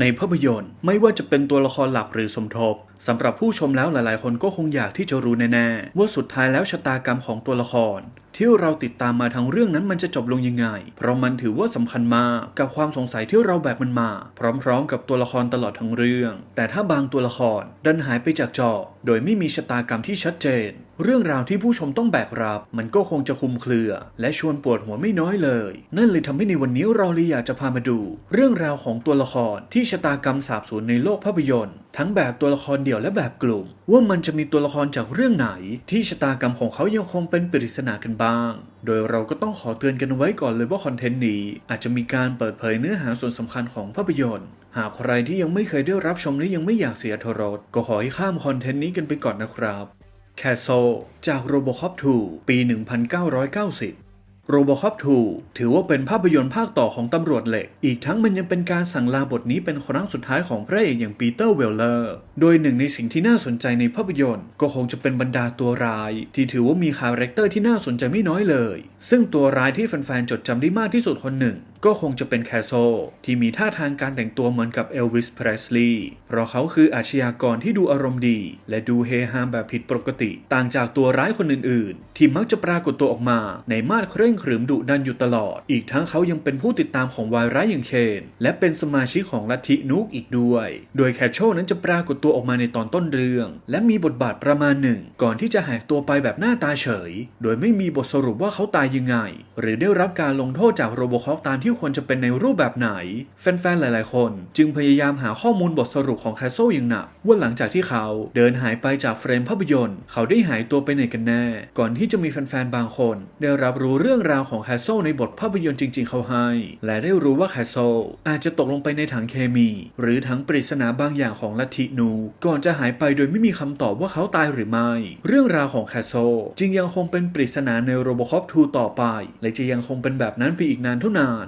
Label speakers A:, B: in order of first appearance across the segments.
A: ในภาพยนตร์ไม่ว่าจะเป็นตัวละครหลักหรือสมทบสำหรับผู้ชมแล้วหลายๆ คนก็คงอยากที่จะรู้แน่ๆว่าสุดท้ายแล้วชะตากรรมของตัวละคร ที่เราติดตามมาทั้งเรื่องนั้นมันจะจบลงยังไง เพราะมันถือว่าสำคัญมากกับความสงสัยที่เราแบกมันมา พร้อม ๆ กับตัวละครตลอดทั้งเรื่อง แต่ถ้าบางตัวละครดันหายไปจากจอ โดยไม่มีชะตากรรมที่ชัดเจน เรื่องราวที่ผู้ชมต้องแบกรับ มันก็คงจะคุมเครือ และชวนปวดหัวไม่น้อยเลย นั่นเลยทำให้ในวันนี้เราเลยอยากจะพามาดู เรื่องราวของตัวละครที่ชะตากรรมสาบสูญในโลกภาพยนตร์ ทั้งแบบตัวละครเดี่ยวและแบบกลุ่ม ว่ามันจะมีตัวละครจากเรื่องไหน ที่ชะตากรรมของเขายังคงเป็นปริศนากันบ้าง โดยเราก็ต้องขอเตือนกันไว้ก่อนเลยว่าคอนเทนต์นี้ อาจจะมีการเปิดเผยเนื้อหาส่วนสำคัญของภาพยนตร์ หากใครที่ยังไม่เคยได้รับชมหรือยังไม่อยากเสียทรสก็ขอให้ข้ามคอนเทนต์นี้กันไปก่อนนะครับแคสโซจาก Robocop 2 ปี 1990 Robocop 2ถือว่าเป็นภาพยนตร์ภาคต่อของตำรวจเหล็ก อีกทั้งมันยังเป็นการสั่งลาบทนี้เป็นครั้งสุดท้ายของพระเอกอย่างปีเตอร์เวลเลอร์ โดยหนึ่งในสิ่งที่น่าสนใจในภาพยนตร์ ก็คงจะเป็นบรรดาตัวร้าย ที่ถือว่ามีคาแรคเตอร์ที่น่าสนใจไม่น้อยเลย ซึ่งตัวร้ายที่แฟนๆ จดจำได้มากที่สุดคนหนึ่ง ก็คงจะเป็นแคโซที่มีท่าทางการแต่งตัวเหมือนกับเอลวิสเพรสลีย์เพราะเขาคืออาชญากรที่ดูอารมณ์ดี และดูเฮฮาแบบผิดปกติ ต่างจากตัวร้ายคนอื่นๆ ที่มักจะปรากฏตัวออกมาในมาดเคร่งขรึมดุดันอยู่ตลอด อีกทั้งเขายังเป็นผู้ติดตามของวายร้ายอย่างเคนและเป็นสมาชิกของลัทธินูกอีกด้วย โดยแคชโชนั้นจะปรากฏตัวออกมาในตอนต้นเรื่อง และมีบทบาทประมาณหนึ่งก่อนที่จะหายตัวไปแบบหน้าตาเฉย โดยไม่มีบทสรุปว่าเขาตายยังไง หรือได้รับการลงโทษจากโรบคอปตามที่ควรจะเป็นในรูปแบบไหน แฟนๆ หลายๆ คน จึงพยายามหาข้อมูลบทสรุปของแคสโซอย่างหนักว่าหลังจากที่เขาเดินหายไปจากเฟรมภาพยนตร์ เขาได้หายตัวไปไหนกันแน่ ก่อนที่จะมีแฟนๆ บางคน ได้รับรู้เรื่องราวของแคสโซในบทภาพยนตร์จริง ๆ เขาให้ และได้รู้ว่าแคสโซอาจจะตกลงไปในถังเคมี หรือถังปริศนาบางอย่างของลัทธินู ก่อนจะหายไปโดยไม่มีคำตอบว่าเขาตายหรือไม่ เรื่องราวของแคสโซจึงยังคงเป็นปริศนาในโรบอคอป2ต่อไป และจะยังคงเป็นแบบนั้นไปอีกนานเท่านาน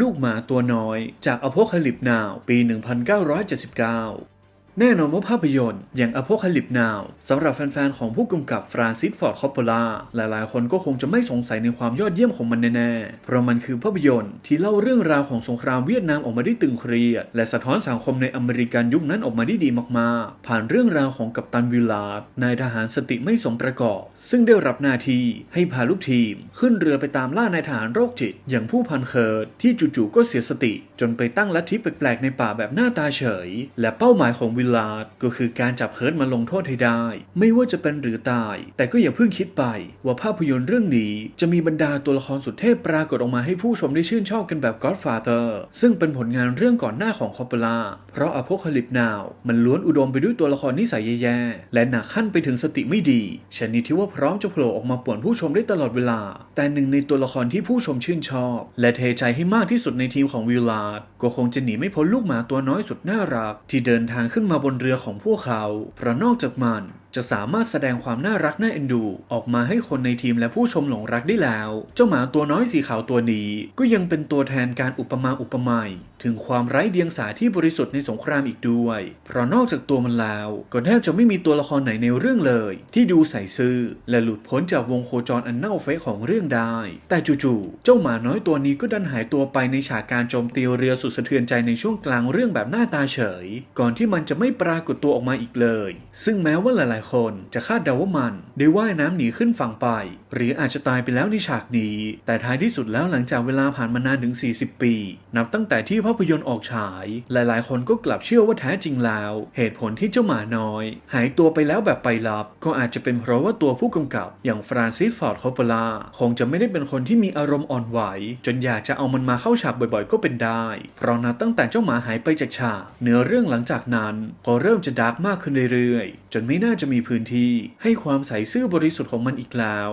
A: ลูกหมาตัวน้อยจากอโพคาลิปนาวปี 1979 แน่นอนว่าภาพยนตร์อย่างอโพคาลิปนาวสำหรับแฟนๆ ของผู้กำกับฟรานซิสฟอร์ดคอปโปลาหลายๆ คนก็คงจะไม่สงสัยในความยอดเยี่ยมของมันแน่ๆ เพราะมันคือภาพยนตร์ที่เล่าเรื่องราวของสงครามเวียดนามออกมาได้ตึงเครียด และสะท้อนสังคมในอเมริกันยุคนั้นออกมาได้ดีมากๆ ผ่านเรื่องราวของกัปตันวิลลาร์ดนายทหารสติไม่สมประกอบ ซึ่งได้รับหน้าที่ให้พาลูกทีม ขึ้นเรือไปตามล่านายทหารโรคจิต อย่างผู้พันเคิร์ดที่จู่ๆก็เสียสติ จนไปตั้งลัทธิแปลกๆในป่าแบบหน้าตาเฉย และเป้าหมายของวิลลาดก็คือการจับเฮิร์ตมาลงโทษให้ได้ ไม่ว่าจะเป็นหรือตาย แต่ก็อย่าเพิ่งคิดไป ว่าภาพยนตร์เรื่องนี้จะมีบรรดาตัวละครสุดเทพปรากฏออกมาให้ผู้ชมได้ชื่นชอบกันแบบ Godfather ซึ่งเป็นผลงานเรื่องก่อนหน้าของคอปเปล่าเพราะอโพคาลิปนาวมันล้วนอุดมไปด้วยตัวละครนิสัยแย่ๆ และหนักขั้นไปถึงสติไม่ดีชนิดที่ว่าพร้อมจะโผล่ออกมาป่วนผู้ชมได้ตลอดเวลา แต่หนึ่งในตัวละครที่ผู้ชมชื่นชอบ และเทใจให้มากที่สุดในทีมของวิลลาร์ดก็คงจะหนีไม่พ้นลูกหมาตัวน้อยสุดน่ารัก ที่เดินทางขึ้นมาบนเรือของพวกเขาเพราะนอกจากมัน จะสามารถแสดงความน่ารักน่าเอ็นดู ออกมาให้คนในทีมและผู้ชมหลงรักได้แล้ว เจ้าหมาตัวน้อยสีขาวตัวนี้ ก็ยังเป็นตัวแทนการอุปมาอุปไมยถึงความไร้เดียงสาที่บริสุทธิ์ในสงครามอีกด้วย เพราะนอกจากตัวมันแล้วก็แทบจะไม่มีตัวละครไหนในเรื่องเลย ที่ดูใส่ซื่อและหลุดพ้นจากวงโคจรอันเน่าเฟะของเรื่องได้ แต่จู่ๆเจ้าหมาน้อยตัวนี้ก็ดันหายตัวไปในฉากการโจมตีเรือสุดสะเทือนใจในช่วงกลางเรื่องแบบหน้าตาเฉย ก่อนที่มันจะไม่ปรากฏตัวออกมาอีกเลย ซึ่งแม้ว่าหลายๆคนจะคาดเดาว่ามันได้ว่ายน้ำหนีขึ้นฝั่งไป หรืออาจจะตายไปแล้วในฉากนี้ แต่ท้ายที่สุดแล้วหลังจากเวลาผ่านมานานถึง 40 ปี นับตั้งแต่ที่ภาพยนตร์ออกฉาย หลายๆ คนก็กลับเชื่อว่าแท้จริงแล้ว เหตุผลที่เจ้าหมาน้อย หายตัวไปแล้วแบบไปลับ ก็อาจจะเป็นเพราะว่าตัวผู้กำกับอย่างฟรานซิสฟอร์ดคอปเปล่าคงจะไม่ได้เป็นคนที่มีอารมณ์อ่อนไหว จนอยากจะเอามันมาเข้าฉากบ่อยๆ ก็เป็นได้ เพราะนับตั้งแต่เจ้าหมาหายไปจากฉากเนื้อเรื่องหลังจากนั้นก็เริ่มจะดาร์กมากขึ้นเรื่อยๆ นไม่น่าจะมีพื้นที่ให้ความใสซื่อบริสุทธิ์ของมันอีกแล้ว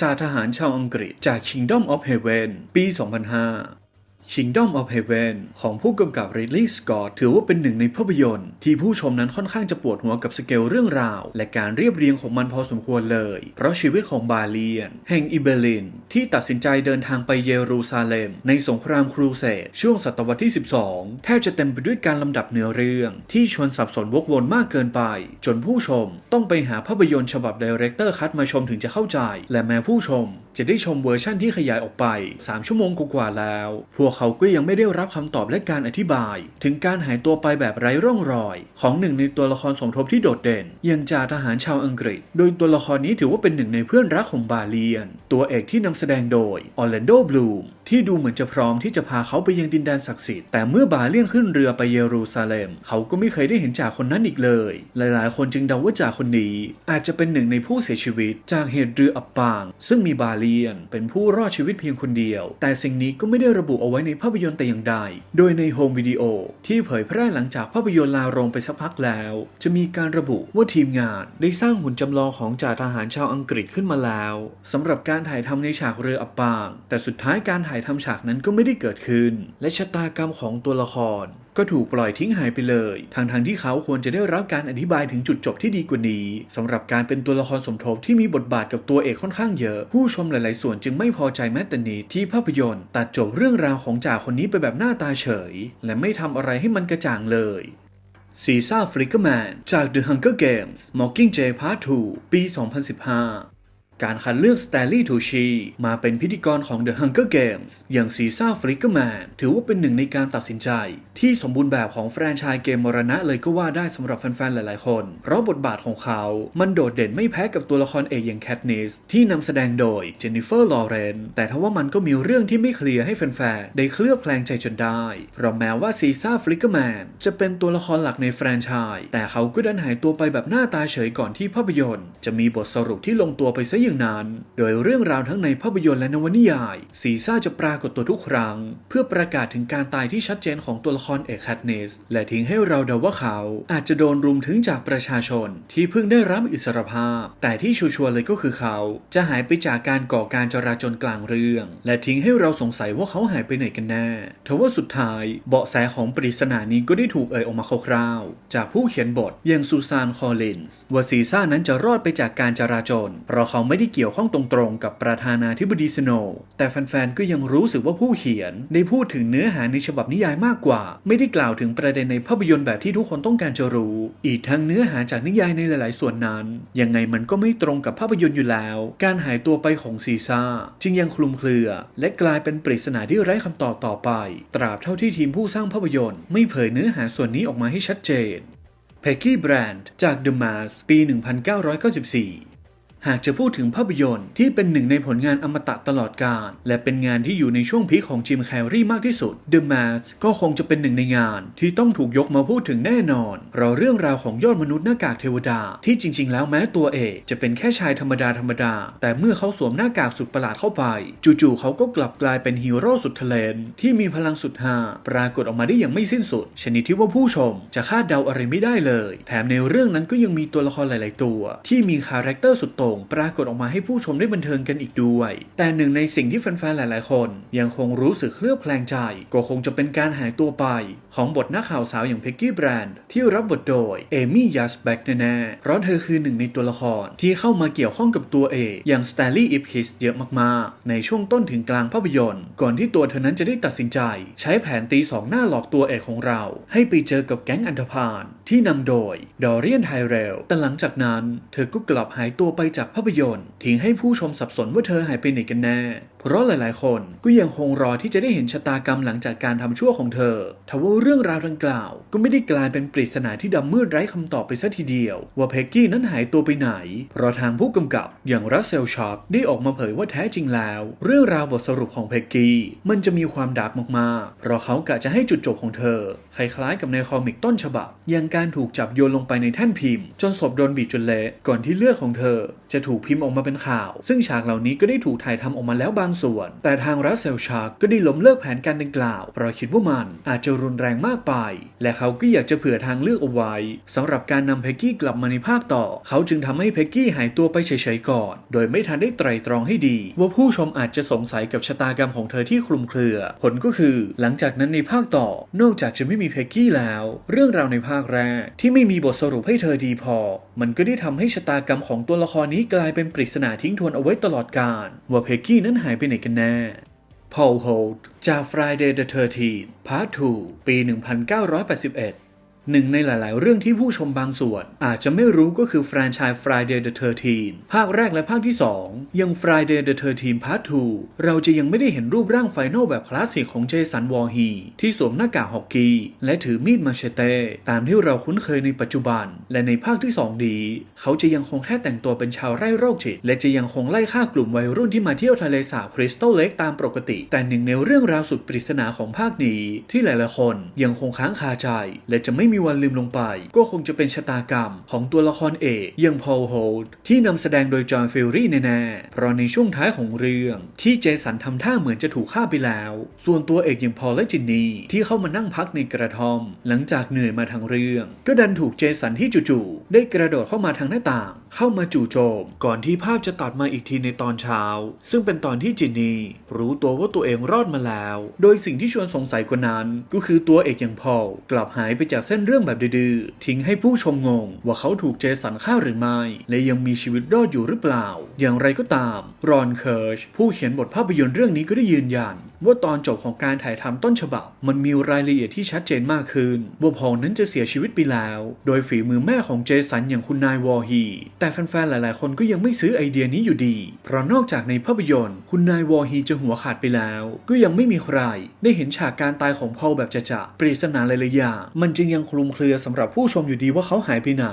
A: จ่าทหารชาวอังกฤษจาก Kingdom of Heaven ปี 2005 Kingdom of Heaven ของผู้กำกับ Ridley Scott ถือว่าเป็นหนึ่งในภาพยนตร์ ที่ผู้ชมนั้นค่อนข้างจะปวดหัวกับสเกลเรื่องราว และการเรียบเรียงของมันพอสมควรเลย เพราะชีวิตของบาเลียน แห่งอิเบลิน ที่ตัดสินใจเดินทางไปเยรูซาเล็ม ในสงครามครูเสดช่วงศตวรรษที่ 12 แทบจะเต็มไปด้วยการลำดับเนื้อเรื่อง ที่ชวนสับสนวกวนมากเกินไป จนผู้ชมต้องไปหาภาพยนตร์ฉบับดีเรคเตอร์คัตมาชมถึงจะเข้าใจ และแม้ผู้ชม จะได้ชมเวอร์ชั่นที่ขยายออกไป 3 ชั่วโมงกว่าแล้วพวกเขาก็ยังไม่ได้รับคำตอบและการอธิบาย ถึงการหายตัวไปแบบไร้ร่องรอย ของหนึ่งในตัวละครสมทบที่โดดเด่นอย่างจ่าทหารชาวอังกฤษ โดยตัวละครนี้ถือว่าเป็นหนึ่งในเพื่อนรักของบาเลียน ตัวเอกที่นำแสดงโดยออร์แลนโดบลูมที่ดูเหมือนจะพร้อมที่จะพาเขาไปยังดินแดนศักดิ์สิทธิ์แต่เมื่อบาเลียนขึ้นเรือไปเยรูซาเล็ม เขาก็ไม่เคยได้เห็นจ่าคนนั้นอีกเลย หลายๆ คนจึงเดาว่าจ่าคนนี้ อาจจะเป็นหนึ่งในผู้เสียชีวิตจากเหตุเรืออับปาง ซึ่งมีบาเลียนเป็นผู้รอดชีวิตเพียงคนเดียว แต่สิ่งนี้ก็ไม่ได้ระบุเอาไว้ในภาพยนตร์แต่อย่างใด โดยในโฮมวิดีโอที่เผยแพร่หลังจากภาพยนตร์ลาโรงไปสักพักแล้ว จะมีการระบุว่าทีมงานได้สร้างหุ่นจำลองของจ่าทหารชาวอังกฤษขึ้นมาแล้วสำหรับการถ่ายทำในฉากเรืออับปาง แต่สุดท้ายการถ่ายทำฉากนั้นก็ไม่ได้เกิดขึ้น และชะตากรรมของตัวละคร ก็ถูกปล่อยทิ้งหายไปเลยทางทางๆที่เขาควรจะได้รับการอธิบายถึงจุดจบที่ดีกว่านี้สำหรับการเป็นตัวละครสมทบที่มีบทบาทกับตัวเอกค่อนข้างเยอะ ผู้ชมหลาย ๆ ส่วนจึงไม่พอใจแม้แต่นิดที่ภาพยนตร์ ตัดจบเรื่องราวของจ่าคนนี้ไปแบบหน้าตาเฉย และไม่ทำอะไรให้มันกระจ่างเลยซีซ่าฟลิกเกอร์แมนจาก The Hunger Games Mockingjay Part 2 ปี 2015 การคัดเลือกสแตลลี่ทูชีมาเป็นพิธีกรของ The Hunger Games อย่างซีซ่าฟลิกเกอร์แมนถือว่าเป็นหนึ่งในการตัดสินใจ ที่สมบูรณ์แบบของแฟรนไชส์เกมมรณะเลยก็ว่าได้สำหรับแฟนๆ หลายๆ คน เพราะบทบาทของเขา มันโดดเด่นไม่แพ้กับตัวละครเอกอย่างแคทนิสที่นำแสดงโดยเจนนิเฟอร์ลอเรนแต่ทว่ามันก็มีเรื่องที่ไม่เคลียร์ให้แฟนๆ ได้เคลือบแคลงใจจนได้ เพราะแม้ว่าซีซ่าฟลิกเกอร์แมนจะเป็นตัวละครหลักในแฟรนไชส์แต่เขาก็ดันหายตัวไปแบบหน้าตาเฉยก่อนที่ภาพยนตร์ จะมีบทสรุปที่ลงตัวไปซะอย่างนั้น โดยเรื่องราวทั้งในภาพยนตร์และนวนิยาย ซีซ่าจะปรากฏตัวทุกครั้ง เพื่อประกาศถึงการตายที่ชัดเจนของตัวละครเอกแคทเนส และทิ้งให้เราเดาว่าเขา อาจจะโดนรุมถึงจากประชาชน ที่เพิ่งได้รับอิสรภาพ แต่ที่ชัวร์เลยก็คือเขา จะหายไปจากการก่อการจราจรกลางเรื่อง และทิ้งให้เราสงสัยว่าเขาหายไปไหนกันแน่ทว่าสุดท้ายเบาะแสของปริศนานี้ก็ได้ถูกเอ่ยออกมาคร่าวๆ จากผู้เขียนบทอย่างซูซาน คอลลินส์ว่าซีซ่านั้นจะรอดไปจากการจราจรเพราะเขาไม่ไม่ได้เกี่ยวข้องตรงๆกับประธานาธิบดีสโนว์แต่แฟนๆก็ยังรู้สึกว่าผู้เขียนได้พูดถึงเนื้อหาในฉบับนิยายมากกว่า ไม่ได้กล่าวถึงประเด็นในภาพยนตร์แบบที่ทุกคนต้องการจะรู้ อีกทั้งเนื้อหาจากนิยายในหลาย ๆ ส่วนนั้น ยังไงมันก็ไม่ตรงกับภาพยนตร์อยู่แล้ว การหายตัวไปของซีซ่าจึงยังคลุมเครือ และกลายเป็นปริศนาที่ไร้คำตอบต่อไป ตราบเท่าที่ทีมผู้สร้างภาพยนตร์ ไม่เผยเนื้อหาส่วนนี้ออกมาให้ชัดเจน เพกกี้แบรนด์จาก The Mask ปี 1994 หากจะพูดถึงภาพยนตร์ที่เป็นหนึ่งในผลงานอมตะตลอดกาลและเป็นงานที่อยู่ในช่วงพีคของจิมแคร์รีมากที่สุด The Mask ก็คงจะเป็นหนึ่งในงานที่ต้องถูกยกมาพูดถึงแน่นอนเราเรื่องราวของยอดมนุษย์หน้ากากเทวดา ที่จริง ๆ แล้วแม้ตัวเอกจะเป็นแค่ชายธรรมดาธรรมดา แต่เมื่อเขาสวมหน้ากากสุดประหลาดเข้าไป จู่ๆเขาก็กลับกลายเป็นฮีโร่สุดทะเลนที่มีพลังสุดฮาปรากฏออกมาได้อย่างไม่สิ้นสุด ชนิดที่ว่าผู้ชมจะคาดเดาอะไรไม่ได้เลย แถมในเรื่องนั้นก็ยังมีตัวละครหลาย ๆ ตัว ที่มีคาแรคเตอร์สุดโต่งปรากฏออกมาให้ผู้ชมได้บันเทิงกันอีกด้วย แต่หนึ่งในสิ่งที่แฟนๆหลาย ๆ คน ยังคงรู้สึกเคลือบแคลงใจ ก็คงจะเป็นการหายตัวไป ของบทนักข่าวสาวอย่างเพ็กกี้แบรนด์ที่รับบทโดยเอมี่ยัสแบ็กแน่ๆเพราะเธอคือหนึ่งในตัวละครที่เข้ามาเกี่ยวข้องกับตัวเอกอย่างสแตลลี่อิฟคิสเยอะมากๆ ในช่วงต้นถึงกลางภาพยนตร์ ก่อนที่ตัวเธอนั้นจะได้ตัดสินใจ ใช้แผนตีสองหน้าหลอกตัวเอกของเรา ให้ไปเจอกับแก๊งอันธพาลที่นำโดยดอเรียนไทเรลแต่หลังจากนั้น เธอก็กลับหายตัวไปจากภาพยนตร์ทิ้งให้ผู้ชมสับสนว่าเธอหายไปไหนกันแน่ เพราะหลายๆ คนก็ยังคงรอที่จะได้เห็นชะตากรรมหลังจากการทำชั่วของเธอทว่าเรื่องราวดังกล่าว ก็ไม่ได้กลายเป็นปริศนาที่ดำมืดไร้คำตอบไปซะทีเดียว ว่าเพกกี้นั้นหายตัวไปไหน เพราะทางผู้กำกับอย่างรัสเซลช็อปได้ออกมาเผยว่าแท้จริงแล้ว เรื่องราวบทสรุปของเพกกี้มันจะมีความดาร์กมากๆ เพราะเขากะจะให้จุดจบของเธอ คล้ายๆ กับในคอมิกต้นฉบับ อย่างการถูกจับโยนลงไปในแท่นพิมพ์ จนศพโดนบีบจนเละก่อนที่เลือดของเธอ จะถูกพิมพ์ออกมาเป็นข่าว ซึ่งฉากเหล่านี้ก็ได้ถูกถ่ายทำออกมาแล้วบางส่วน แต่ทางรัสเซลชาร์กก็ได้ล้มเลิกแผนการดังกล่าว เพราะคิดว่ามันอาจจะรุนแรงมากไป และเขาก็อยากจะเผื่อทางเลือกเอาไว้สำหรับการนำเพกกี้กลับมาในภาคต่อ เขาจึงทำให้เพกกี้หายตัวไปเฉยๆก่อน โดยไม่ทันได้ไตรตรองให้ดี ว่าผู้ชมอาจจะสงสัยกับชะตากรรมของเธอที่คลุมเครือ ผลก็คือหลังจากนั้นในภาคต่อ นอกจากจะไม่มีเพกกี้แล้ว เรื่องราวในภาคแรกที่ไม่มีบทสรุปให้เธอดีพอ มันก็ได้ทำให้ชะตากรรมของตัวละครนี้กลายเป็นปริศนาทิ้งทวนเอาไว้ตลอดกาลว่าเพกกี้นั้นหายไปไหนกันแน่พอลโฮลจาก Friday the 13th Part 2 ปี 1981 หนึ่งในหลาย ๆ เรื่องที่ผู้ชมบางส่วน อาจจะไม่รู้ก็คือแฟรนไชส์ Friday the 13 ภาคแรกและภาคที่ 2 ยัง Friday the 13 Part 2 เราจะยังไม่ได้เห็นรูปร่างไฟนอลแบบคลาสสิกของเจสันวอร์ฮี ที่สวมหน้ากากฮอกกี้ และถือมีดมาเชเต้ ตามที่เราคุ้นเคยในปัจจุบัน และในภาคที่ 2 นี้ เขาจะยังคงแค่แต่งตัวเป็นชาวไร่โรคจิต และจะยังคงไล่ฆ่ากลุ่มวัยรุ่นที่มาเที่ยวทะเลสาบคริสตัลเลกตามปกติ แต่หนึ่งในเรื่องราวสุดปริศนาของภาคนี้ ที่หลาย ๆ คนยังคงค้างคาใจ และจะไม่มีมีวันลืมลงไป ก็คงจะเป็นชะตากรรมของตัวละครเอกอย่างพอลโฮลด์ที่นำแสดงโดยจอห์นฟิลลี่แน่ๆ เพราะในช่วงท้ายของเรื่องที่เจสันทำท่าเหมือนจะถูกฆ่าไปแล้ว ส่วนตัวเอกอย่างพอลและจินนี่ที่เข้ามานั่งพักในกระท่อม หลังจากเหนื่อยมาทางเรื่อง ก็ดันถูกเจสันที่จู่ๆได้กระโดดเข้ามาทางหน้าต่าง เข้ามาจู่โจม ก่อนที่ภาพจะตัดมาอีกทีในตอนเช้า ซึ่งเป็นตอนที่จินนี่รู้ตัวว่าตัวเองรอดมาแล้ว โดยสิ่งที่ชวนสงสัยกว่านั้น ก็คือตัวเอกอย่างพอลกลับหายไปจากเส้นเรื่องแบบดื้อทิ้งให้ผู้ชมงง ว่าเขาถูกเจสันฆ่าหรือไม่ และยังมีชีวิตรอดอยู่หรือเปล่า อย่างไรก็ตาม รอนเคิร์ชผู้เขียนบทภาพยนตร์เรื่องนี้ก็ได้ยืนยัน ว่าตอนจบของการถ่ายทำต้นฉบับ มันมีรายละเอียดที่ชัดเจนมากขึ้นว่าพอลนั้นจะเสียชีวิตไปแล้ว โดยฝีมือแม่ของเจสันอย่างคุณนายวอฮีแต่แฟนๆหลายๆ คนก็ยังไม่ซื้อไอเดียนี้อยู่ดี เพราะนอกจากในภาพยนตร์คุณนายวอฮีจะหัวขาดไปแล้ว ก็ยังไม่มีใคร ได้เห็นฉากการตายของพอลแบบจะๆปริศนาหลายๆอย่างมันจึงยังคลุมเครือสำหรับผู้ชมอยู่ดีว่าเขาหายไปไหน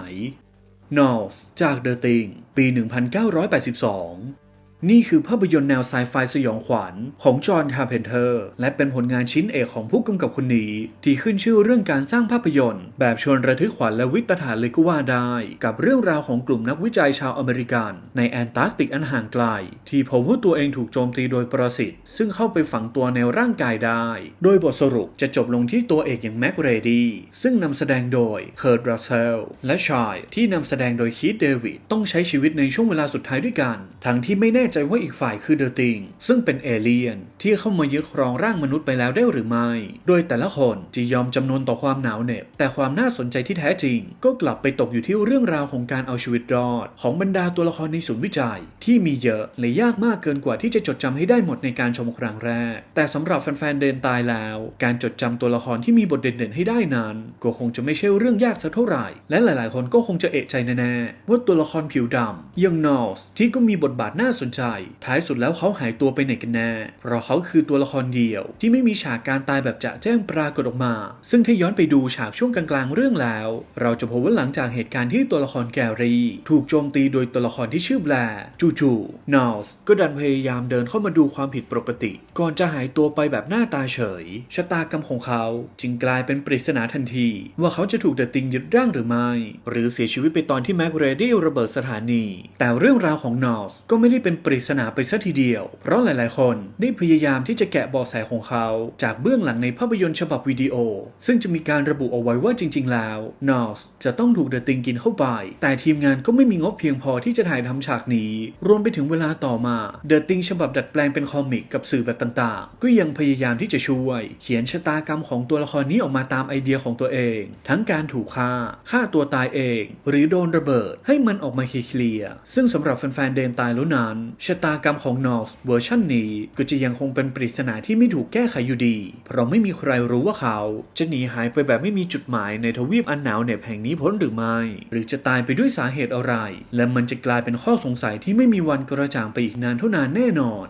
A: นอสจากเดอะติงปี 1982 นี่คือภาพยนตร์แนวไซไฟสยองขวัญของจอห์นคาร์เพนเตอร์ และเป็นผลงานชิ้นเอกของผู้กำกับคนนี้ ที่ขึ้นชื่อเรื่องการสร้างภาพยนตร์ แบบชวนระทึกขวัญและวิตฐานเลยก็ว่าได้ กับเรื่องราวของกลุ่มนักวิจัยชาวอเมริกัน ในแอนตาร์กติกอันห่างไกล ที่พบว่าตัวเองถูกโจมตีโดยปรสิตซึ่งเข้าไปฝังตัวในร่างกายได้ โดยบทสรุปจะจบลงที่ตัวเอกอย่างแม็กเรดี้ซึ่งนำแสดงโดยเคิร์ตรัสเซลและชายที่นำแสดงโดยคีธเดวิดต้องใช้ชีวิตในช่วงเวลาสุดท้ายด้วยกัน ทั้งที่ไม่แน่ใจว่าอีกฝ่ายคือเดอะติงซึ่งเป็นเอเลียนที่เข้ามายึดครองร่างมนุษย์ไปแล้วได้หรือไม่ โดยแต่ละคนจะยอมจำนวนต่อความหนาวเหน็บ แต่ความน่าสนใจที่แท้จริง ก็กลับไปตกอยู่ที่เรื่องราวของการเอาชีวิตรอด ของบรรดาตัวละครในศูนย์วิจัย ที่มีเยอะและยากมากเกินกว่าที่จะจดจำให้ได้หมดในการชมครั้งแรก แต่สำหรับแฟนๆเดินตายแล้ว การจดจำตัวละครที่มีบทเด่นๆให้ได้นั้นก็คงจะไม่ใช่เรื่องยากสักเท่าไหร่ และหลายๆ คนก็คงจะเอะใจแน่ๆว่าตัวละครผิวดำย่างนอสที่ก็มีบทบาทน่าสนใจท้ายสุดแล้วเขาหายตัวไปไหนกันแน่เพราะเขาคือตัวละครเดียว ที่ไม่มีฉากการตายแบบจะแจ้งปรากฏออกมา ซึ่งถ้าย้อนไปดูฉากช่วงกลางๆเรื่องแล้ว เราจะพบว่าหลังจากเหตุการณ์ที่ตัวละครแกรี่ ถูกโจมตีโดยตัวละครที่ชื่อแบร์จู่ๆนอสก็ดันพยายามเดินเข้ามาดูความผิดปกติ ก่อนจะหายตัวไปแบบหน้าตาเฉย ชะตากรรมของเขาจึงกลายเป็นปริศนาทันที ว่าเขาจะถูกเดอะติงยึดร่างหรือไม่ หรือเสียชีวิตไปตอนที่แม็กเรดี้ระเบิดสถานี แต่เรื่องราวของนอสก็ไม่ได้เป็นปริศนาไปซะทีเดียว เพราะหลายๆ คนได้พยายามที่จะแกะบาะแสของเขา จากเบื้องหลังในภาพยนตร์ฉบับวิดีโอ ซึ่งจะมีการระบุเอาไว้ว่าจริง ๆ แล้วนอสจะต้องถูกเดอะติงกินเข้าไป แต่ทีมงานก็ไม่มีงบเพียงพอที่จะถ่ายทำฉากนี้ รวมไปถึงเวลาต่อมาเดอะติงฉบับดัดแปลงเป็นคอมิกกับสื่อแบบต่าง ๆ ก็ยังพยายามที่จะช่วย เขียนชะตากรรมของตัวละครนี้ออกมาตามไอเดียของตัวเอง ทั้งการถูกฆ่าฆ่าตัวตายเอง หรือโดนระเบิดให้มันออกมาเคลียร์ซึ่งสำหรับแฟนๆเดนตายแล้วนั้นชะตากรรมของนอร์สเวอร์ชันนี้ก็จะยังคงเป็นปริศนาที่ไม่ถูกแก้ไขอยู่ดี เพราะไม่มีใครรู้ว่าเขา จะหนีหายไปแบบไม่มีจุดหมายในทวีปอันหนาวเหน็บแห่งนี้พ้นหรือไม่ หรือจะตายไปด้วยสาเหตุอะไร และมันจะกลายเป็นข้อสงสัยที่ไม่มีวันกระจ่างไปอีกนานเท่านานแน่นอน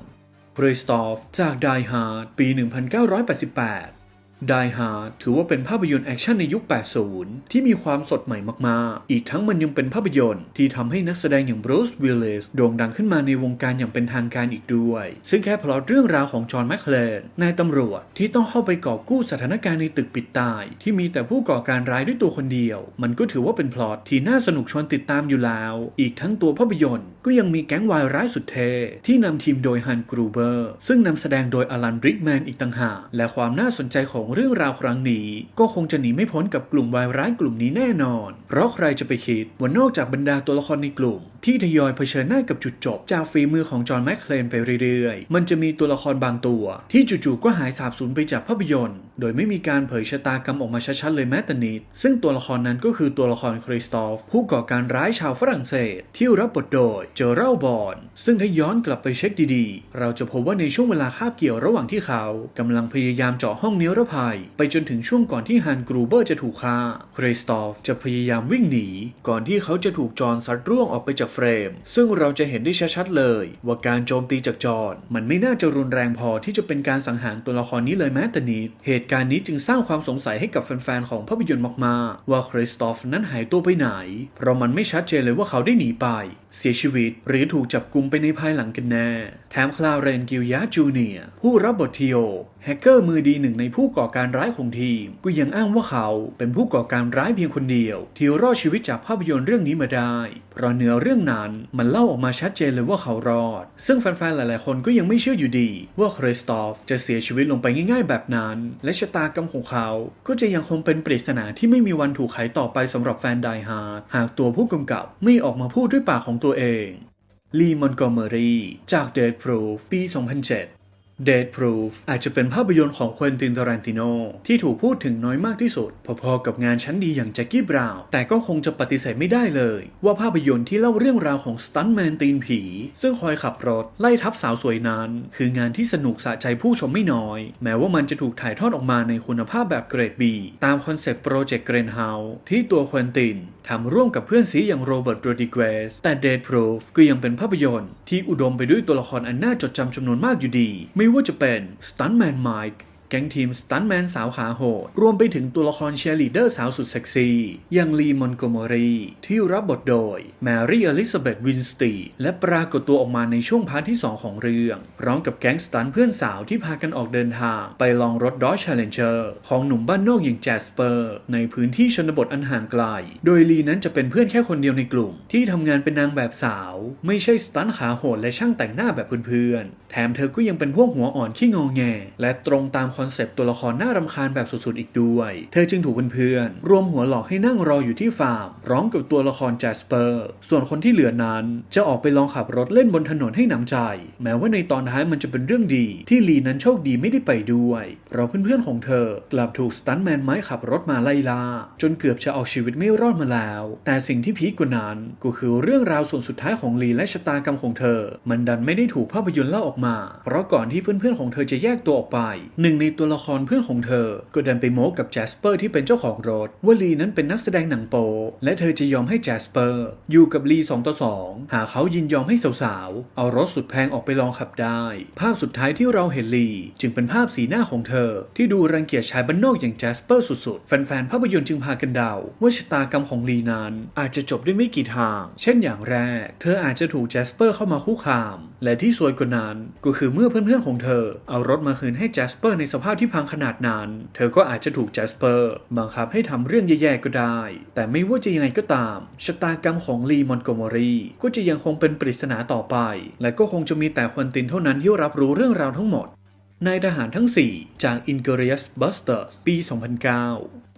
A: คริสตอฟจาก Die Hard ปี 1988 Die Hard ถือว่าเป็นภาพยนตร์แอคชั่นในยุค 80 ที่มีความสดใหม่มากๆ อีกทั้งมันยังเป็นภาพยนตร์ที่ทำให้นักแสดงอย่างบรูซวิลเลสโด่งดังขึ้นมาในวงการอย่างเป็นทางการอีกด้วย ซึ่งแค่พล็อตเรื่องราวของจอห์นแมคเคลนนายตำรวจที่ต้องเข้าไปกอบกู้สถานการณ์ในตึกปิดตาย ที่มีแต่ผู้ก่อการร้ายด้วยตัวคนเดียว มันก็ถือว่าเป็นพล็อตที่น่าสนุกชวนติดตามอยู่แล้ว อีกทั้งตัวภาพยนตร์ ก็ยังมีแก๊งวายร้ายสุดเท่ที่นำทีมโดยฮันกรูเบอร์ซึ่งนำแสดงโดยอลันริกแมนอีกต่างหากและความน่าสนใจของเรื่องราวครั้งนี้ก็คงจะหนีไม่พ้นกับกลุ่มวายร้ายกลุ่มนี้แน่นอน เพราะใครจะไปคิดว่านอกจากบรรดาตัวละครในกลุ่ม ที่ทยอยเผชิญหน้ากับจุดจบจากฝีมือของจอห์นแมคเคลนไปเรื่อยๆ มันจะมีตัวละครบางตัว ที่จู่ๆก็หายสาบสูญไปจากภาพยนตร์ โดยไม่มีการเผยชะตากรรมออกมาชัดๆเลยแม้แต่นิด ซึ่งตัวละครนั้นก็คือตัวละครคริสตอฟผู้ก่อการร้ายชาวฝรั่งเศส ที่รับบทโดยเจอรัลบอนซึ่งถ้าย้อนกลับไปเช็คดีๆ เราจะพบว่าในช่วงเวลาคาบเกี่ยวระหว่างที่เขากำลังพยายามเจาะห้องนิรภย ไปจนถึงช่วงก่อนที่ฮันกรูเบอร์จะถูกฆ่าคริสตอฟจะพยายามวิ่งหนี ก่อนที่เขาจะถูกจอนซัดร่วงออกไปจากเฟรม ซึ่งเราจะเห็นได้ชัดๆเลย ว่าการโจมตีจากจอนมันไม่น่าจะรุนแรงพอที่จะเป็นการสังหารตัวละครนี้เลยแม้แต่นิดเหตุการณ์นี้จึงสร้างความสงสัยให้กับแฟนๆของภาพยนตร์มากๆ ว่าคริสตอฟนั้นหายตัวไปไหน เพราะมันไม่ชัดเจนเลยว่าเขาได้หนีไป เสียชีวิต หรือถูกจับกุมไปในภายหลังกันแน่ แถมคลาเรนกิลยาจูเนียร์ผู้รับบททีโอแฮกเกอร์มือดีหนึ่งในผู้ก่อการร้ายของทีม ก็ยังอ้างว่าเขาเป็นผู้ก่อการร้ายเพียงคนเดียว ที่รอดชีวิตจากภาพยนตร์เรื่องนี้มาได้ เพราะเนื้อเรื่องนั้นมันเล่าออกมาชัดเจนเลยว่าเขารอด ซึ่งแฟนๆหลายๆ คนก็ยังไม่เชื่ออยู่ดี ว่าคริสตอฟจะเสียชีวิตลงไปง่ายๆ แบบนั้น และชะตากรรมของเขา ก็จะยังคงเป็นปริศนาที่ไม่มีวันถูกไขต่อไปสำหรับแฟนไดฮาร์ดหากตัวผู้กำกับไม่ออกมาพูดด้วยปากของตัวเอง ลีมอนกอเมอรีจาก Dead Proof ปี 2007 Dead Proof อาจจะเป็นภาพยนตร์ของควินติน t ารันติโนที่ถูกพูดถึงน้อยมากที่สุด พอๆกับงานชั้นดีอย่างแจ็คกี้บราวน์แต่ก็คงจะปฏิเสธไม่ได้เลย ว่าภาพยนตร์ที่เล่าเรื่องราวของสตันแมนตีนผี ซึ่งคอยขับรถไล่ทับสาวสวยนั้น คืองานที่สนุกสะใจผู้ชมไม่น้อย แม้ว่ามันจะถูกถ่ายทอดออกมาในคุณภาพแบบเกรด B ตามคอนเซปต์โปรเจกต์เกรนเฮาส์ที่ตัวควินตินทำร่วมกับเพื่อนสีอย่างโรเบิร์ตโรดิเกสแต่เดดพรูฟก็ยังเป็นภาพยนตร์ ที่อุดมไปด้วยตัวละครอันน่าจดจำจำนวนมากอยู่ดี ไม่ว่าจะเป็นสตันแมนไมค์ ก๊งทีมสตันแมนสาวขาโหด รวมไปถึงตัวละครเชียร์ลีดเดอร์สาวสุดเซ็กซี่อย่างลีมอนโกมอรีที่รับบทโดยแมรี่อลิซาเบธวินสตีและปรากฏตัวออกมาในช่วงพาร์ทที่ 2 ของเรื่องพร้อมกับแก๊งสตันเพื่อนสาวที่พากันออกเดินทาง ไปลองรถดอ g ช Challenger ของหนุ่มบ้านนอกอย่างแจสเปอร์ในพื้นที่ชนบทอันห่างไกล โดยลีนั้นจะเป็นเพื่อนแค่คนเดียวในกลุ่ม ที่ทำงานเป็นนางแบบสาว ไม่ใช่สตันขาโหดและช่างแต่งหน้าแบบเพื่อนๆแถมเธอก็ยังเป็นพวกหัวอ่อนขี้งอแง และตรงตามคอนเซปต์ตัวละครน่ารำคาญแบบสุดๆอีกด้วย เธอจึงถูกเพื่อนๆรวมหัวหลอกให้นั่งรออยู่ที่ฟาร์มพร้อมกับตัวละครแจสเปอร์ ส่วนคนที่เหลือนั้นจะออกไปลองขับรถเล่นบนถนนให้หนำใจ แม้ว่าในตอนท้ายมันจะเป็นเรื่องดี ที่ลีนั้นโชคดีไม่ได้ไปด้วย เพราะเพื่อนๆของเธอกลับถูกสตันแมนไม้ขับรถมาไล่ล่าจนเกือบจะเอาชีวิตไม่รอดมาแล้ว แต่สิ่งที่พีคกว่านั้นก็คือเรื่องราวส่วนสุดท้ายของลีและชะตากรรมของเธอ มันดันไม่ได้ถูกภาพยนตร์เล่าออกมา เพราะก่อนที่เพื่อนๆของเธอจะแยกตัวออกไปหนึ่งในตัวละครเพื่อนของเธอ ก็ดันไปโม้กับแจสเปอร์ที่เป็นเจ้าของรถว่าลีนั้นเป็นนักแสดงหนังโป และเธอจะยอมให้แจสเปอร์ อยู่กับลี2ต่อ2หาเขายินยอมให้สาวๆ เอารถสุดแพงออกไปลองขับได้ ภาพสุดท้ายที่เราเห็นลีจึงเป็นภาพสีหน้าของเธอ ที่ดูรังเกียจชายบ้านนอกอย่างแจสเปอร์สุดๆ แฟนๆภาพยนตร์จึงพากันเดาว่าชะตากรรมของลีนั้นอาจจะจบด้วยไม่กี่ทาง เช่นอย่างแรก เธออาจจะถูกแจสเปอร์เข้ามาคุกคาม และที่ซวยกว่านั้นก็คือเมื่อเพื่อนๆของเธอเอารถมาคืนให้แจสเปอร์ในสภาพที่พังขนาดนั้น เธอก็อาจจะถูกแจสเปอร์บังคับให้ทำเรื่องแย่ๆก็ได้ แต่ไม่ว่าจะยังไงก็ตาม ชะตากรรมของลีมอนโกมอรีก็จะยังคงเป็นปริศนาต่อไป และก็คงจะมีแต่ควันตินเท่านั้นที่รับรู้เรื่องราวทั้งหมดนายทหารทั้ง 4 จาก Inglourious Basterds ปี 2009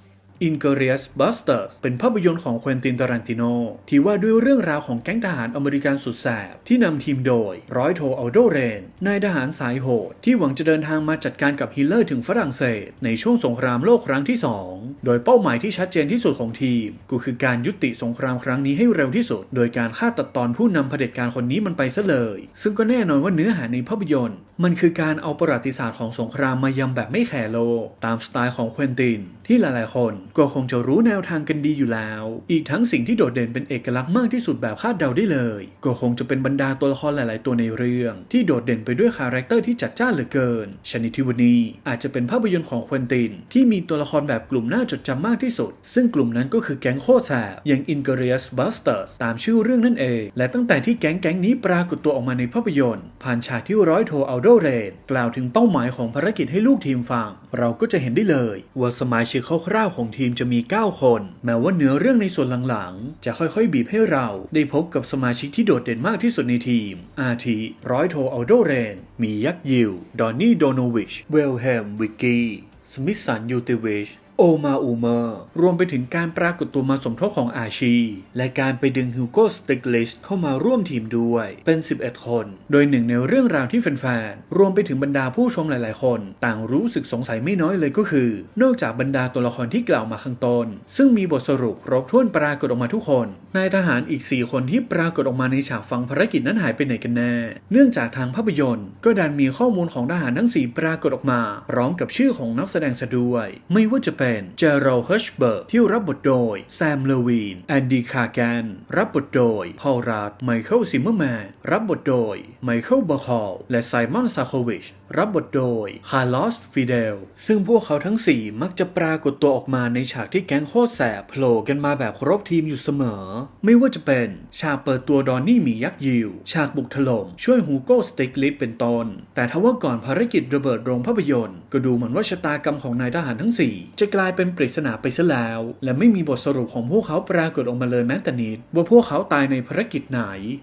A: Inglorious Basterds เป็นภาพยนตร์ของควินตินตารันติโนที่ว่าด้วยเรื่องราวของแก๊งทหารอเมริกันสุดแสบ ที่นำทีมโดยร้อยโทอัลโดเรนนายทหารสายโหด ที่หวังจะเดินทางมาจัดการกับฮิตเลอร์ถึงฝรั่งเศส ในช่วงสงครามโลกครั้งที่ 2 โดยเป้าหมายที่ชัดเจนที่สุดของทีม ก็คือการยุติสงครามครั้งนี้ให้เร็วที่สุด โดยการฆ่าตัดตอนผู้นำเผด็จการคนนี้มันไปซะเลย ซึ่งก็แน่นอนว่าเนื้อหาในภาพยนตร์ มันคือการเอาประวัติศาสตร์ของสงครามมายำแบบไม่แคร์โล ตามสไตล์ของควินตินที่หลายๆ คนก็คงจะรู้แนวทางกันดีอยู่แล้ว อีกทั้งสิ่งที่โดดเด่นเป็นเอกลักษณ์มากที่สุดแบบคาดเดาได้เลย ก็คงจะเป็นบรรดาตัวละครหลาย ๆ ตัวในเรื่อง ที่โดดเด่นไปด้วยคาแรคเตอร์ที่จัดจ้านเหลือเกิน ชนิดที่วันนี้อาจจะเป็นภาพยนตร์ของควินติน ที่มีตัวละครแบบกลุ่มน่าจดจำมากที่สุด ซึ่งกลุ่มนั้นก็คือแก๊งโคแสบอย่าง i n g r i o u s Basterds ตามชื่อเรื่องนั่นเอง และตั้งแต่ที่แก๊งแก๊งนี้ปรากฏตัวออกมาในภาพยนตร์ ผ่านฉากที่ร้อยโทอัลโดเรนกล่าวถึงเป้าหมายของภารกิจให้ลูกทีมฟัง เราก็จะเห็นได้เลย ว่าสมาชิกคร่าวๆของทีมจะมี 9 คน แม้ว่าเนื้อเรื่องในส่วนหลังๆ จะค่อยๆ บีบให้เราได้พบกับสมาชิกที่โดดเด่นมากที่สุดในทีม อาทิร้อยโทอัลโดเรน มียักษ์ยิว ดอนนี่โดโนวิช เวลแฮมวิกกี้ สมิธสันยูติวิช โอมาอูเมอร์ รวมไปถึงการปรากฏตัวมาสมทบของอาชี และการไปดึงฮิวโก้สติกลิชเข้ามาร่วมทีมด้วย เป็น 11 คน โดยหนึ่งในเรื่องราวที่แฟนๆ รวมไปถึงบรรดาผู้ชมหลายๆ คน ต่างรู้สึกสงสัยไม่น้อยเลยก็คือ นอกจากบรรดาตัวละครที่กล่าวมาข้างต้น ซึ่งมีบทสรุปครบถ้วนปรากฏออกมาทุกคน นายทหารอีก 4 คนที่ปรากฏออกมาในฉากฟังภารกิจนั้นหายไปไหนกันแน่ เนื่องจากทางภาพยนตร์ ก็ดันมีข้อมูลของทหารทั้ง 4 ปรากฏออกมา พร้อมกับชื่อของนักแสดงซะด้วย ไม่ว่าจะเป็นเจอโรเฮิร์ชเบิร์กที่รับบทโดยแซมเลวีนแอนดี้คาร์แกนรับบทโดยพอลรัดไมเคิลซิมเมอร์แมนรับบทโดยไมเคิลบอคอลและไซมอนซาโควิชรับบทโดยคาร์ลอสฟิเดล ซึ่งพวกเขาทั้ง 4 มักจะปรากฏตัวออกมาในฉากที่แก๊งโคตรแสบโผล่กันมาแบบครบทีมอยู่เสมอ ไม่ว่าจะเป็นฉากเปิดตัวดอนนี่มียักษ์ยิว ฉากบุกถล่มช่วยฮูโก้สติกลิสเป็นต้น แต่ทว่าก่อนภารกิจระเบิดโรงภาพยนตร์ ก็ดูเหมือนว่าชะตากรรมของนายทหารทั้ง 4 จะกลายเป็นปริศนาไปซะแล้ว และไม่มีบทสรุปของพวกเขาปรากฏออกมาเลยแม้แต่นิด ว่าพวกเขาตายในภารกิจไหน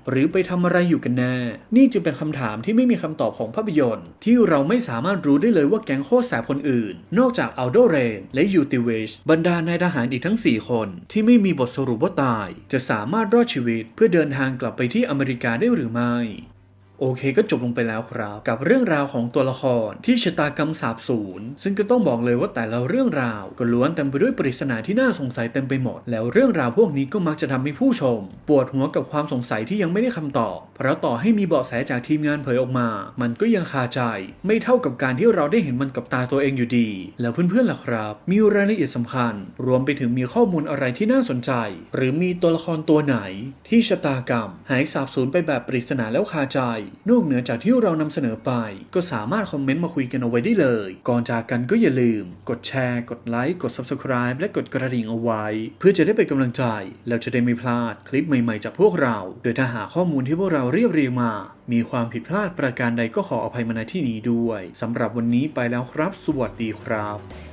A: หรือไปทำอะไรอยู่กันแน่ นี่จึงเป็นคำถามที่ไม่มีคำตอบของภาพยนตร์ที่ที่เราไม่สามารถรู้ได้เลยว่าแก๊งโคตรแสบคนอื่น นอกจากอัลโดเรนและยูติเวชบรรดานายทหารอีกทั้ง 4 คน ที่ไม่มีบทสรุปว่าตาย จะสามารถรอดชีวิตเพื่อเดินทางกลับไปที่อเมริกาได้หรือไม่ โอเคก็จบลงไปแล้วครับ กับเรื่องราวของตัวละครที่ชะตากรรมสาบสูญซึ่งก็ต้องบอกเลยว่าแต่ละเรื่องราวก็ล้วนเต็มไปด้วยปริศนาที่น่าสงสัยเต็มไปหมด แล้วเรื่องราวพวกนี้ก็มักจะทำให้ผู้ชม ปวดหัวกับความสงสัยที่ยังไม่ได้คำตอบเพราะต่อให้มีเบาะแสจากทีมงานเผยออกมา มันก็ยังคาใจ ไม่เท่ากับการที่เราได้เห็นมันกับตาตัวเองอยู่ดี แล้วเพื่อนๆล่ะครับ มีรายละเอียดสำคัญ รวมไปถึงมีข้อมูลอะไรที่น่าสนใจ หรือมีตัวละครตัวไหน ที่ชะตากรรม หายสาบสูญไปแบบปริศนาแล้วคาใจนอกเหนือจากที่เรานำเสนอไป ก็สามารถคอมเมนต์มาคุยกันเอาไว้ได้เลย ก่อนจากกันก็อย่าลืม กดแชร์ กดไลค์ กด Subscribe และกดกระดิ่งเอาไว้ เพื่อจะได้เป็นกำลังใจ แล้วจะได้ไม่พลาดคลิปใหม่ๆจากพวกเรา โดยถ้าหาข้อมูลที่พวกเราเรียบเรียงมา มีความผิดพลาดประการใดก็ขออภัยมาณที่นี้ด้วยสำหรับวันนี้ไปแล้วครับ สวัสดีครับ